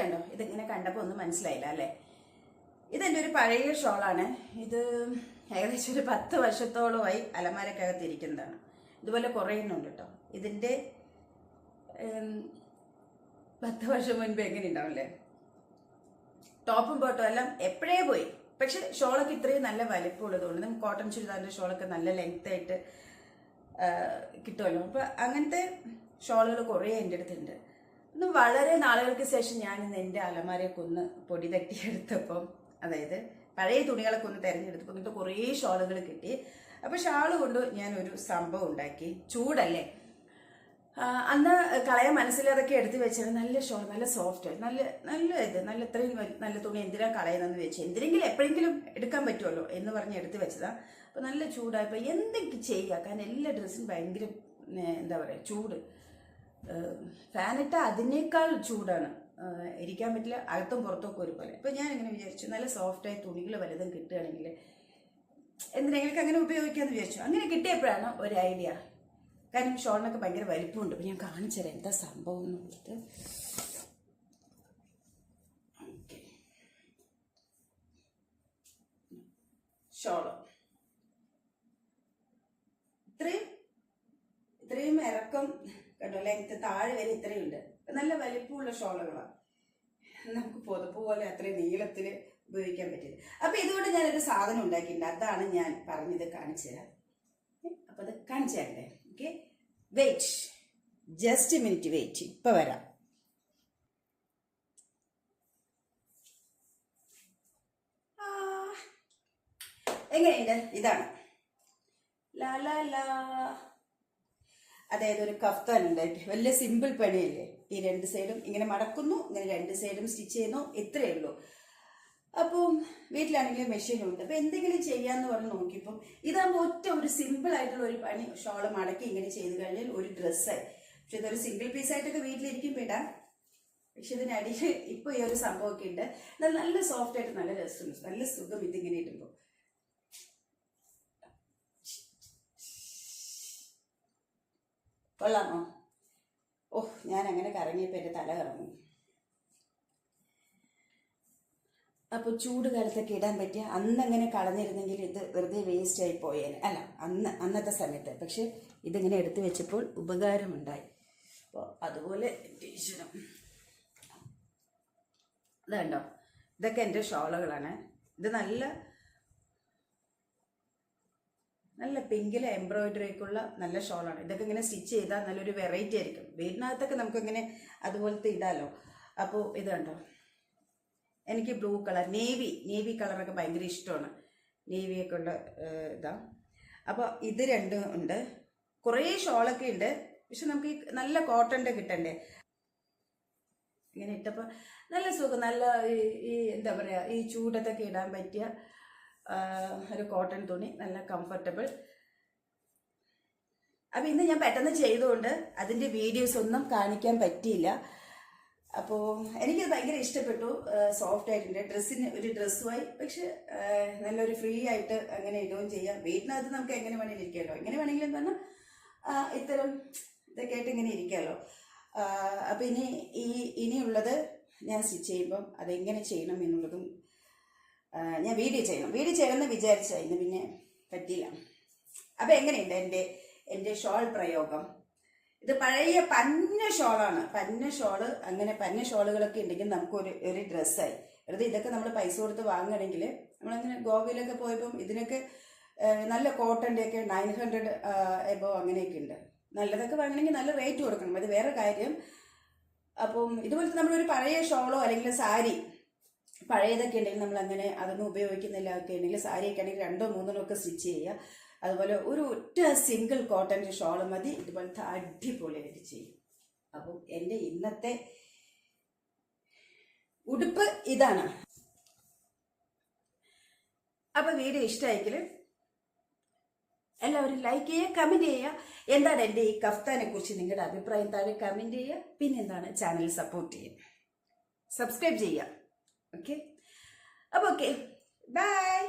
കണ്ടോ? ഇതിങ്ങനെ കണ്ടപ്പോൾ ഒന്നും മനസ്സിലായില്ല അല്ലേ? ഇതെന്റെ ഒരു പഴയ ഷോളാണ്. ഇത് ഏകദേശം ഒരു പത്ത് വർഷത്തോളമായി അലമാരക്കകത്ത് ഇരിക്കുന്നതാണ്. ഇതുപോലെ കുറേ എണ്ണമുണ്ട് കേട്ടോ ഇതിന്റെ പത്ത് വർഷം മുൻപ് എങ്ങനെ ഉണ്ടാവില്ലേ ടോപ്പും ബോട്ടും എല്ലാം എപ്പോഴേ പോയി? പക്ഷെ ഷോളൊക്കെ ഇത്രയും നല്ല വലിപ്പമുള്ളതുകൊണ്ട് നമുക്ക് കോട്ടൺ ചുരിദാറിന്റെ ഷോളൊക്കെ നല്ല ലെങ്ത് ആയിട്ട് കിട്ടുമല്ലോ. അപ്പോൾ അങ്ങനത്തെ ഷോളുകൾ കുറേ എന്റെ അടുത്തുണ്ട്. ഇന്ന് വളരെ നാളുകൾക്ക് ശേഷം ഞാൻ ഇന്ന് എന്റെ അലമാരയൊക്കെ ഒന്ന് പൊടി തട്ടിയെടുത്തപ്പം അതായത് പഴയ തുണികളൊക്കെ ഒന്ന് തിരഞ്ഞെടുത്തപ്പോൾ ഇങ്ങനത്തെ കുറേ ഷോളുകൾ കിട്ടി. അപ്പോൾ ഷാൾ കൊണ്ട് ഞാനൊരു സംഭവം ഉണ്ടാക്കി. ചൂടല്ലേ? അന്ന് കളയാൻ മനസ്സിലതൊക്കെ എടുത്ത് വെച്ചത് നല്ല ഷോൾ നല്ല സോഫ്റ്റ് നല്ല നല്ല ഇത് നല്ല ഇത്രയും നല്ല തുണി എന്തിനാ കളയുന്നതെന്ന് വെച്ചാൽ എന്തിനെങ്കിലും എപ്പോഴെങ്കിലും എടുക്കാൻ പറ്റുമല്ലോ എന്ന് പറഞ്ഞ് എടുത്ത് വെച്ചതാ. അപ്പോൾ നല്ല ചൂടായപ്പോൾ എന്തെങ്കിലും ചെയ്യുക. കാരണം എല്ലാ ഡ്രസ്സും ഭയങ്കര എന്താ പറയുക ചൂട്. ഫാനിട്ട അതിനേക്കാൾ ചൂടാണ്. ഇരിക്കാൻ പറ്റില്ല അകത്തും പുറത്തൊക്കെ ഒരുപോലെ. അപ്പോൾ ഞാൻ ഇങ്ങനെ വിചാരിച്ചു നല്ല സോഫ്റ്റായ തുണികൾ വലുതും കിട്ടുകയാണെങ്കിൽ എന്തിനെങ്കിലും അങ്ങനെ ഉപയോഗിക്കാമെന്ന് വിചാരിച്ചു. അങ്ങനെ കിട്ടിയപ്പോഴാണ് ഒരു ഐഡിയ. കാരണം ഷോളിനൊക്കെ ഭയങ്കര വലിപ്പമുണ്ട്. അപ്പോൾ ഞാൻ കാണിച്ചു തരാം എന്താ സംഭവം എന്നുള്ളത്. ഷോൾ. ഇത്രയും ഇത്രയും ഇറക്കം കണ്ടോ? ലെങ്ത് താഴെ വരെ ഇത്രയുണ്ട് നല്ല വലിപ്പമുള്ള ഷോളുകളാണ് നമുക്ക് പുതപ്പ് പോലെ അത്രയും നീളത്തിൽ ഉപയോഗിക്കാൻ പറ്റില്ല അപ്പൊ ഇതുകൊണ്ട് ഞാനൊരു സാധനം ഉണ്ടാക്കിയിട്ടുണ്ട്. അതാണ് ഞാൻ പറഞ്ഞത് കാണിച്ചു തരാം. അപ്പൊ അത് കാണിച്ചു തരണ്ടേ okay wait just minute wait ഇപ്പൊ വരാം. എങ്ങനെയുണ്ട്? ഇതാണ്. ലാ ലാ ലാ. അതായത് ഒരു കഫ്താൻ ഉണ്ടായിട്ട് വലിയ സിമ്പിൾ പണിയല്ലേ? ഈ രണ്ട് സൈഡും ഇങ്ങനെ മടക്കുന്നു ഇങ്ങനെ രണ്ട് സൈഡും സ്റ്റിച്ച് ചെയ്യുന്നു ഇത്രയേ ഉള്ളൂ. അപ്പം വീട്ടിലാണെങ്കിലും മെഷീനുണ്ട് അപ്പം എന്തെങ്കിലും ചെയ്യാന്ന് പറഞ്ഞ് നോക്കിയപ്പം ഇതാകുമ്പോൾ ഒറ്റ ഒരു സിമ്പിൾ ആയിട്ടുള്ള ഒരു പണി ഷോൾ മടക്കി ഇങ്ങനെ ചെയ്ത് കഴിഞ്ഞാൽ ഒരു ഡ്രസ്സായി പക്ഷെ ഇതൊരു സിംഗിൾ പീസ് പീസായിട്ടൊക്കെ വീട്ടിലിരിക്കും ഇടാം പക്ഷെ ഇതിനടിയിൽ ഇപ്പോൾ ഈ ഒരു സംഭവമൊക്കെ ഉണ്ട്. നല്ല സോഫ്റ്റ് ആയിട്ട് നല്ല രസമുണ്ട്. നല്ല സുഖം ഇതിങ്ങനെ ഇടുമ്പോൾ കൊള്ളാമോ? ഓഹ് ഞാൻ അങ്ങനെ കറങ്ങിയപ്പോൾ എന്റെ തല കറങ്ങി. അപ്പോൾ ചൂട് കാലത്തൊക്കെ ഇടാൻ പറ്റിയ അന്ന് അങ്ങനെ കളഞ്ഞിരുന്നെങ്കിൽ ഇത് വെറുതെ വേസ്റ്റ് ആയി പോയേനെ. അല്ല അന്ന് അന്നത്തെ സമയത്ത്. പക്ഷെ ഇതിങ്ങനെ എടുത്തു വെച്ചപ്പോൾ ഉപകാരമുണ്ടായി. അപ്പോൾ അതുപോലെ ടീച്ചറും ഇതുണ്ടോ ഇതൊക്കെ എന്റെ ഷോളുകളാണ്. ഇത് നല്ല നല്ല പിങ്കിലെ എംബ്രോയിഡറിക്കുള്ള നല്ല ഷോളാണ് ഇതൊക്കെ ഇങ്ങനെ സ്റ്റിച്ച് ചെയ്താൽ നല്ലൊരു വെറൈറ്റി ആയിരിക്കും. വീടിനകത്തൊക്കെ നമുക്കിങ്ങനെ അതുപോലത്തെ ഇടാലോ. അപ്പോൾ ഇത് കണ്ടോ? എനിക്ക് ബ്ലൂ കളർ നേവി നേവി കളറൊക്കെ ഭയങ്കര ഇഷ്ടമാണ്. നേവിയൊക്കെ ഉള്ള ഇതാ. അപ്പോൾ ഇത് രണ്ടും ഉണ്ട്. കുറേ ഷോളൊക്കെ ഉണ്ട്. പക്ഷെ നമുക്ക് ഈ നല്ല കോട്ടന്റെ കിട്ടണ്ടേ? ഇങ്ങനെ ഇട്ടപ്പോൾ നല്ല സുഖം. നല്ല ഈ എന്താ പറയുക ഈ ചൂടത്തൊക്കെ ഇടാൻ പറ്റിയ ഒരു കോട്ടൺ തുണി നല്ല കംഫർട്ടബിൾ അപ്പം ഇന്ന് ഞാൻ പെട്ടെന്ന് ചെയ്തുകൊണ്ട് അതിന്റെ വീഡിയോസ് ഒന്നും കാണിക്കാൻ പറ്റിയില്ല. അപ്പോൾ എനിക്കത് ഭയങ്കര ഇഷ്ടപ്പെട്ടു. സോഫ്റ്റ് ആയിട്ടുണ്ട്. ഡ്രസ്സിന് ഒരു ഡ്രസ്സുമായി പക്ഷെ നല്ലൊരു ഫ്രീ ആയിട്ട് അങ്ങനെ ഇടുകയും ചെയ്യാം. വീട്ടിനകത്ത് നമുക്ക് എങ്ങനെ വേണമെങ്കിലും ഇരിക്കാമല്ലോ എങ്ങനെ വേണമെങ്കിലും പറഞ്ഞാൽ ഇത്തരം ഇതൊക്കെ ആയിട്ട് ഇങ്ങനെ ഇരിക്കാമല്ലോ അപ്പം ഇനി ഈ ഇനിയുള്ളത് ഞാൻ സ്റ്റിച്ച് ചെയ്യുമ്പം അതെങ്ങനെ ചെയ്യണം എന്നുള്ളതും ഞാൻ വീഡിയോ ചെയ്യണം. വീഡിയോ ചെയ്യണമെന്ന് എന്ന് ഇന്ന് പിന്നെ പറ്റിയില്ല. അപ്പം എങ്ങനെയുണ്ട് എന്റെ എന്റെ ഷോൾ പ്രയോഗം? ഇത് പഴയ പന്ന ഷോളാണ്. പന്ന ഷോൾ അങ്ങനെ പന്ന ഷോളുകളൊക്കെ ഉണ്ടെങ്കിൽ നമുക്കൊരു ഒരു ഡ്രസ്സായി. വെറുതെ ഇതൊക്കെ നമ്മൾ പൈസ കൊടുത്ത് വാങ്ങണമെങ്കിൽ നമ്മളങ്ങനെ ഗോവയിലൊക്കെ പോയപ്പം ഇതിനൊക്കെ നല്ല കോട്ടന്റെ ഒക്കെ നയൻ ഹൺഡ്രഡ് എബോ അങ്ങനെയൊക്കെ ഉണ്ട്. നല്ലതൊക്കെ വാങ്ങണമെങ്കിൽ നല്ല റേറ്റ് കൊടുക്കണം. അത് വേറെ കാര്യം. അപ്പം ഇതുപോലത്തെ നമ്മളൊരു പഴയ ഷോളോ അല്ലെങ്കിൽ സാരി പഴയതൊക്കെ ഉണ്ടെങ്കിൽ നമ്മൾ അങ്ങനെ അതൊന്നും ഉപയോഗിക്കുന്നില്ല. ഒക്കെ ഉണ്ടെങ്കിൽ സാരിയൊക്കെ ആണെങ്കിൽ രണ്ടോ മൂന്നോ ഒക്കെ സ്റ്റിച്ച് ചെയ്യുക. അതുപോലെ ഒരു ഒറ്റ സിംഗിൾ കോട്ടന്റെ ഷോൾ മതി. ഇതുപോലത്തെ അടിപൊളിയായിട്ട് ചെയ്യും. അപ്പം എന്റെ ഇന്നത്തെ ഉടുപ്പ് ഇതാണ്. അപ്പം വീഡിയോ ഇഷ്ടമായെങ്കിൽ എല്ലാവരും ലൈക്ക് ചെയ്യുക കമന്റ് ചെയ്യുക. എന്താണ് എന്റെ ഈ കഫ്താനെ കുറിച്ച് നിങ്ങളുടെ അഭിപ്രായം? താഴെ കമന്റ് ചെയ്യുക? പിന്നെന്താണ് ചാനൽ സപ്പോർട്ട് ചെയ്യുക? സബ്സ്ക്രൈബ് ചെയ്യുക. ഓക്കെ അപ്പോൾ ഓക്കെ ബൈ